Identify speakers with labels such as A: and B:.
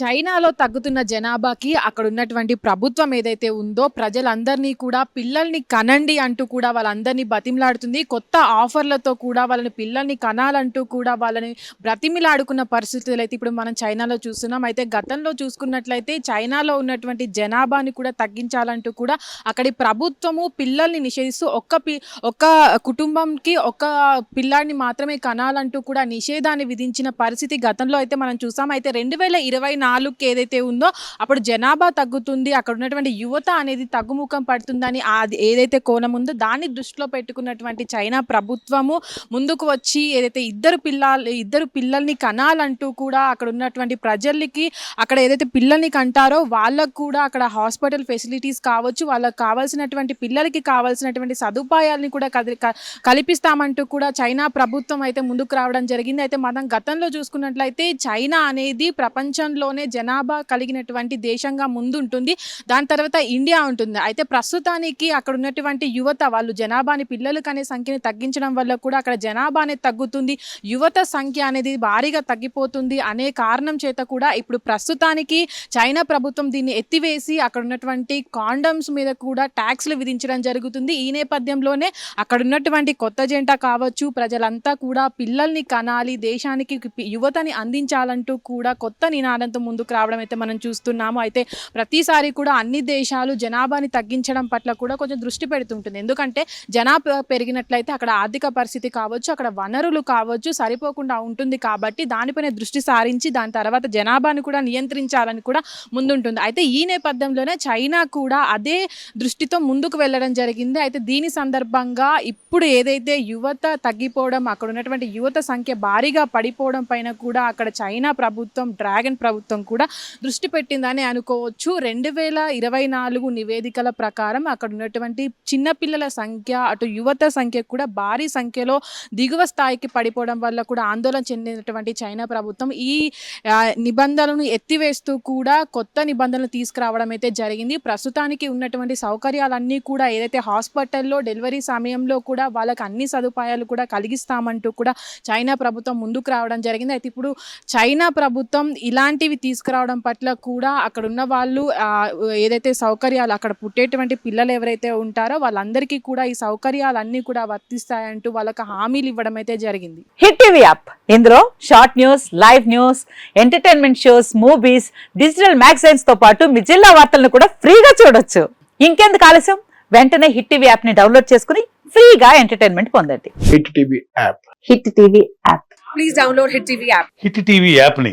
A: చైనాలో తగ్గుతున్న జనాభాకి అక్కడ ఉన్నటువంటి ప్రభుత్వం ఏదైతే ఉందో ప్రజలందరినీ కూడా పిల్లల్ని కనండి అంటూ కూడా వాళ్ళందరినీ బతిమిలాడుతుంది. కొత్త ఆఫర్లతో కూడా వాళ్ళని పిల్లల్ని కనాలంటూ కూడా వాళ్ళని బ్రతిమిలాడుకున్న పరిస్థితులు అయితే ఇప్పుడు మనం చైనాలో చూస్తున్నాం. అయితే గతంలో చూసుకున్నట్లయితే చైనాలో ఉన్నటువంటి జనాభాని కూడా తగ్గించాలంటూ కూడా అక్కడి ప్రభుత్వము పిల్లల్ని నిషేధిస్తూ ఒక్క పి ఒక్క కుటుంబంకి ఒక పిల్లాడిని మాత్రమే కనాలంటూ కూడా నిషేధాన్ని విధించిన పరిస్థితి గతంలో అయితే మనం చూసాం. అయితే రెండు వేల ఇరవై నాలుగుకి ఏదైతే ఉందో అప్పుడు జనాభా తగ్గుతుంది అక్కడ ఉన్నటువంటి యువత అనేది తగ్గుముఖం పడుతుందని అది ఏదైతే కోణం ఉందో దాన్ని దృష్టిలో పెట్టుకున్నటువంటి చైనా ప్రభుత్వము ముందుకు వచ్చి ఏదైతే ఇద్దరు పిల్లలు ఇద్దరు పిల్లల్ని కనాలంటూ కూడా అక్కడ ఉన్నటువంటి ప్రజలకి అక్కడ ఏదైతే పిల్లల్ని కంటారో వాళ్ళకు కూడా అక్కడ హాస్పిటల్ ఫెసిలిటీస్ కావచ్చు వాళ్ళకి కావాల్సినటువంటి పిల్లలకి కావాల్సినటువంటి సదుపాయాలని కూడా క- కల్పిస్తామంటూ కూడా చైనా ప్రభుత్వం అయితే ముందుకు రావడం జరిగింది. అయితే మనం గతంలో చూసుకున్నట్లయితే చైనా అనేది ప్రపంచంలోనే జనాభా కలిగినటువంటి దేశంగా ముందుంటుంది. దాని తర్వాత ఇండియా ఉంటుంది. అయితే ప్రస్తుతానికి అక్కడ ఉన్నటువంటి యువత వాళ్ళు జనాభాని పిల్లలు కనే సంఖ్యని తగ్గించడం వల్ల కూడా అక్కడ జనాభా అనేది తగ్గుతుంది. యువత సంఖ్య అనేది భారీగా తగ్గిపోతుంది అనే కారణం చేత కూడా ఇప్పుడు ప్రస్తుతానికి చైనా ప్రభుత్వం దీన్ని ఎత్తివేసి అక్కడ ఉన్నటువంటి కాండమ్స్ మీద కూడా ట్యాక్స్లు విధించడం జరుగుతుంది. ఈ నేపథ్యంలోనే అక్కడ ఉన్నటువంటి కొత్త జంట కావచ్చు ప్రజలంతా కూడా పిల్లల్ని కనాలి దేశానికి యువతని అందించాలంటూ కూడా కొత్త నినాదంతో ముందుకు రావడం అయితే మనం చూస్తున్నాము. అయితే ప్రతిసారి కూడా అన్ని దేశాలు జనాభాని తగ్గించడం పట్ల కూడా కొంచెం దృష్టి పెడుతుంటుంది. ఎందుకంటే జనాభా పెరిగినట్లయితే అక్కడ ఆర్థిక పరిస్థితి కావచ్చు అక్కడ వనరులు కావచ్చు సరిపోకుండా ఉంటుంది కాబట్టి దానిపైన దృష్టి సారించి దాని తర్వాత జనాభాని కూడా నియంత్రించాలని కూడా ముందుంటుంది. అయితే ఈ నేపథ్యంలోనే చైనా కూడా అదే దృష్టితో ముందుకు వెళ్ళడం జరిగింది. అయితే దీని సందర్భంగా ఇప్పుడు ఏదైతే యువత తగ్గిపోవడం అక్కడ ఉన్నటువంటి యువత సంఖ్య భారీగా పడిపోవడం పైన కూడా అక్కడ చైనా ప్రభుత్వం డ్రాగన్ ప్రభుత్వం కూడా దృష్టి పెట్టిందని అనుకోవచ్చు. రెండు వేల ఇరవై నాలుగు నివేదికల ప్రకారం అక్కడ ఉన్నటువంటి చిన్నపిల్లల సంఖ్య అటు యువత సంఖ్య కూడా భారీ సంఖ్యలో దిగువ స్థాయికి పడిపోవడం వల్ల కూడా ఆందోళన చెందినటువంటి చైనా ప్రభుత్వం ఈ నిబంధనలను ఎత్తివేస్తూ కూడా కొత్త నిబంధనలు తీసుకురావడం అయితే జరిగింది. ప్రస్తుతానికి ఉన్నటువంటి సౌకర్యాలన్నీ కూడా ఏదైతే హాస్పిటల్లో డెలివరీ సమయంలో కూడా వాళ్ళకి అన్ని సదుపాయాలు కూడా కలిగిస్తామంటూ కూడా చైనా ప్రభుత్వం ముందుకు రావడం జరిగింది. అయితే ఇప్పుడు చైనా ప్రభుత్వం ఇలాంటివి తీసుకురావడం పట్ల కూడా అక్కడ ఉన్న వాళ్ళు ఏదైతే సౌకర్యాలు అక్కడ పుట్టేటువంటి పిల్లలు ఎవరైతే ఉంటారో వాళ్ళందరికీ కూడా ఈ సౌకర్యాలన్నీ కూడా వర్తిస్తాయంటూ వాళ్ళకి హామీలు ఇవ్వడం అయితే జరిగింది.
B: Hit TV app. ఇందులో short news live news entertainment shows movies digital మ్యాగజైన్స్తో పాటు మీ జిల్లా వార్తలను కూడా ఫ్రీగా చూడొచ్చు. ఇంకెందుకు ఆలస్యం? వెంటనే హిట్ టీవీ యాప్ని డౌన్లోడ్ చేసుకుని ఫ్రీగా ఎంటర్టైన్మెంట్ పొందండి.
C: Hit TV app.
B: Hit TV app.
D: Hit TV యాప్ని